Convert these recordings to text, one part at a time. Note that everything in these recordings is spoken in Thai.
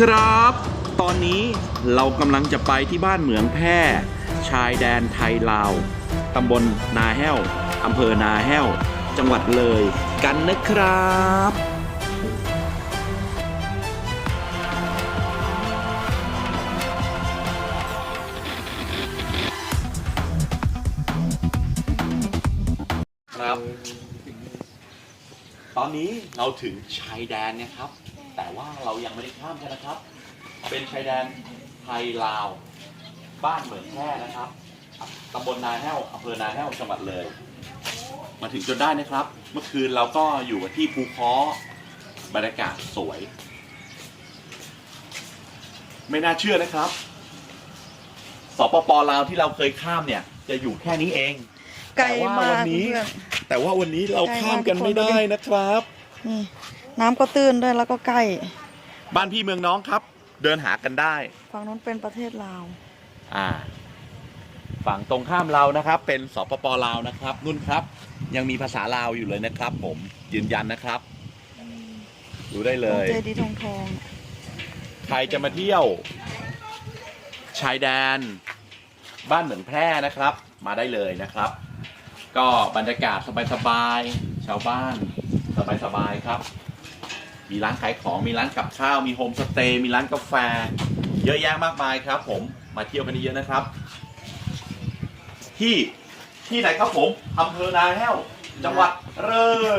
ครับ ตอนนี้เรากำลังจะไปที่บ้านเหมืองแพร่ชายแดนไทยลาวตำบลนาแห้วอำเภอนาแห้ว จังหวัดเลยกันนะครับครับ ตอนนี้เราถึงชายแดนนะครับ แต่ว่าเรายังไม่ได้ข้ามกันนะครับ เป็นชายแดนไทยลาว บ้านเหมืองแพร่นะครับตำบลนาแห้วอำเภอนาแห้วจังหวัดเลย มาถึงจนได้นะครับ เมื่อคืนเราก็อยู่กันที่ภูค้อบรรยากาศสวย ไม่น่าเชื่อนะครับสปปลาวที่เราเคยข้ามเนี่ย จะอยู่แค่นี้เอง ไกลแต่ว่มากวันนี้ เพื่อนแต่ว่าวันนี้เราใกล้ข้ามกันมากทุกคนไม่ได้นะครับ นี่ น้ำก็ตื้นด้วยแล้วก็ใกล้ บ้านพี่เมืองน้องครับ เดินหากันได้ ฝั่งนู้นเป็นประเทศลาว อ่า ฝั่งตรงข้ามเรานะครับ เป็นสปปลาวนะครับ นุ่นครับ ยังมีภาษาลาวอยู่เลยนะครับ ผมยืนยันนะครับดูได้เลยเจดีย์ทองทองใครจะมาเที่ยว ชายแดน บ้านเหมืองแพร่นะครับ มาได้เลยนะครับ ก็บรรยากาศสบายๆชาวบ้าน สบายๆครับ มีร้านขายของ มีร้านกับข้าว มีโฮมสเตย์ มีร้านกาแฟ เยอะแยะมากมายครับ ผม มาเที่ยวกันเยอะๆนะครับ ที่ที่ไหนครับผมอำเภอนาแห้ว จังหวัดเล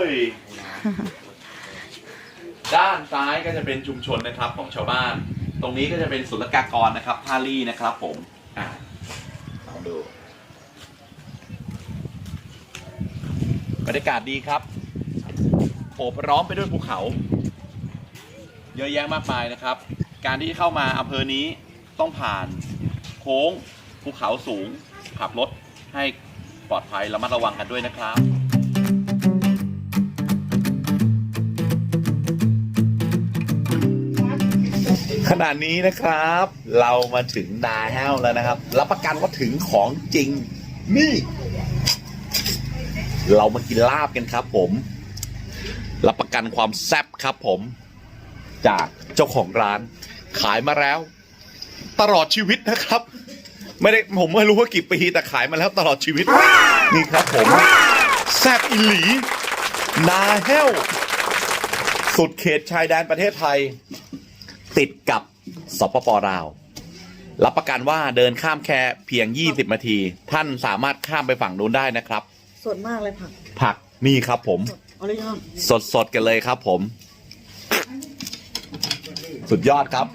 ย ด้านซ้ายก็จะเป็นชุมชนนะครับของชาวบ้าน ตรงนี้ก็จะเป็นศุลกากรนะครับท่าลี่นะครับ ผมอ่าลองดูบรรยากาศดีครับ โอบร้อมไปด้วยภูเขา เยอะแยะมากมายนะครับ การที่เข้ามาอำเภอนี้ต้องผ่านโค้งภูเขาสูง ขับรถให้ปลอดภัยระมัดระวังกันด้วยนะครับขณะนี้นะครับ เรามาถึงนาแห้วแล้วนะครับ รับประกันว่าถึงของจริง นี่ เรามากินลาบกันครับผม กันความแซ่บครับผม จากเจ้าของร้าน ขายมาแล้ว ตลอดชีวิตนะครับ ไม่ได้ผมไม่รู้ว่ากี่ปีแต่ขายมาแล้วตลอดชีวิต นี่ครับผม แซ่บอิหลี นาแห้ว สุดเขตชายแดนประเทศไทย ติดกับสปปลาว รับประกันว่าเดินข้ามแค่เพียง 20นาที ท่านสามารถข้ามไปฝั่งนู้นได้นะครับ สดมากเลยผัก ผักนี่ครับผมเอาเลยยังสดสดๆกันเลยครับผม สุดยอดครับ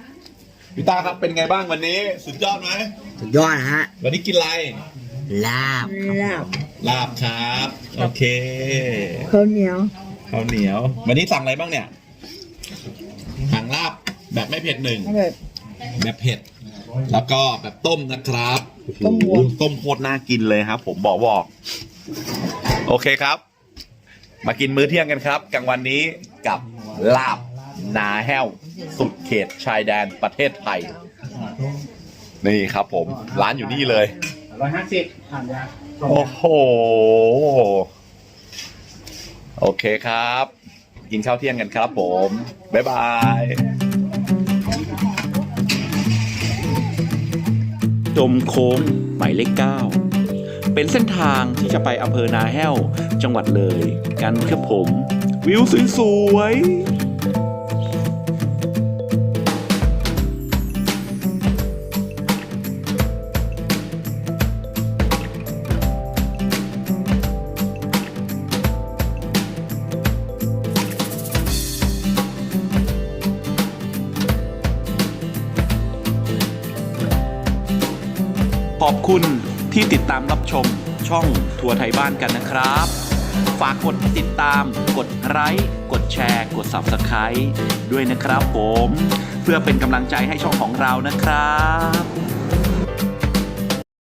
พี่ตาครับเป็นไงบ้างวันนี้ สุดยอดไหมสุดยอดฮะ วันนี้กินอะไรลาบลาบลาบครับ โอเคข้าวเหนียวข้าวเหนียว วันนี้สั่งอะไรบ้างเนี่ยสั่งลาบแบบไม่เผ็ดหนึ่งแบบแบบเผ็ด แล้วก็แบบต้มนะครับต้มวัวโอ้โหต้มโคตรน่ากินเลยครับ ผมบอกบอก โอเคครับ มากินมื้อเที่ยงกันครับกลางวันนี้กับลาบนาแห้ว สุดเขตชายแดนประเทศไทย นี่ครับผม ร้านอยู่นี่เลย ร้อยห้าสิบผ่านยาโอ้โห โอเคครับ กินข้าวเที่ยงกันครับผม บ๊ายบายจมโค้งหมายเลขเก้า เป็นเส้นทางที่จะไปอำเภอนาแห้ว จังหวัดเลย กันครับผม วิวสวยๆขอบคุณ ที่ติดตามรับชมช่องทัวร์ไทยบ้านกันนะครับ ฝากกดติดตาม กดไลค์กดแชร์ กด Subscribe ด้วยนะครับผม เพื่อเป็นกำลังใจให้ช่องของเรานะครับ